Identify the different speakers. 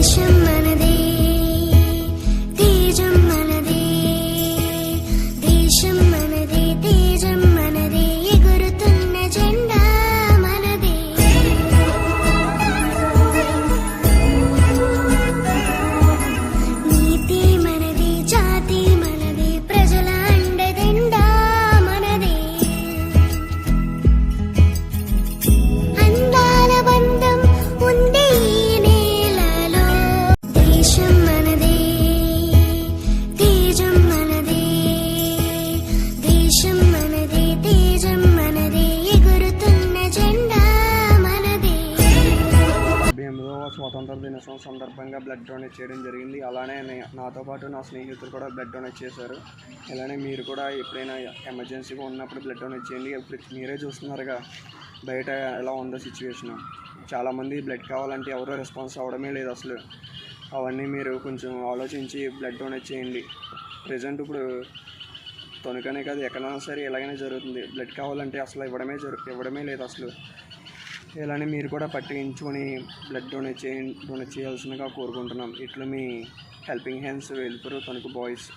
Speaker 1: Nation సొంత దినోత్సవం సందర్భంగా బ్లడ్ డొనేట్ చేయడం జరిగింది. అలానే నాతో పాటు నా స్నేహితులు కూడా బ్లడ్ డొనేట్ చేశారు. అలానే మీరు కూడా ఎప్పుడైనా ఎమర్జెన్సీగా ఉన్నప్పుడు బ్లడ్ డొనేట్ చేయండి. ఇప్పుడు మీరే చూస్తున్నారుగా బయట ఎలా ఉందో సిచ్యువేషన్. చాలామంది బ్లడ్ కావాలంటే ఎవరో రెస్పాన్స్ అవ్వడమే లేదు అసలు. అవన్నీ మీరు కొంచెం ఆలోచించి బ్లడ్ డొనేట్ చేయండి. ప్రజెంట్ ఇప్పుడు తొనుకనే కాదు ఎక్కడైనా సరే ఎలాగైనా జరుగుతుంది. బ్లడ్ కావాలంటే అసలు ఇవ్వడమే జరు ఇవ్వడమే లేదు అసలు. ఇలానే మీరు కూడా పట్టించుకొని బ్లడ్ డొనేట్ చేయ డొనేట్ చేయాల్సిందిగా కోరుకుంటున్నాం. ఇట్లా మీ హెల్పింగ్ హ్యాండ్స్ వెళ్తారు తణుకు బాయ్స్.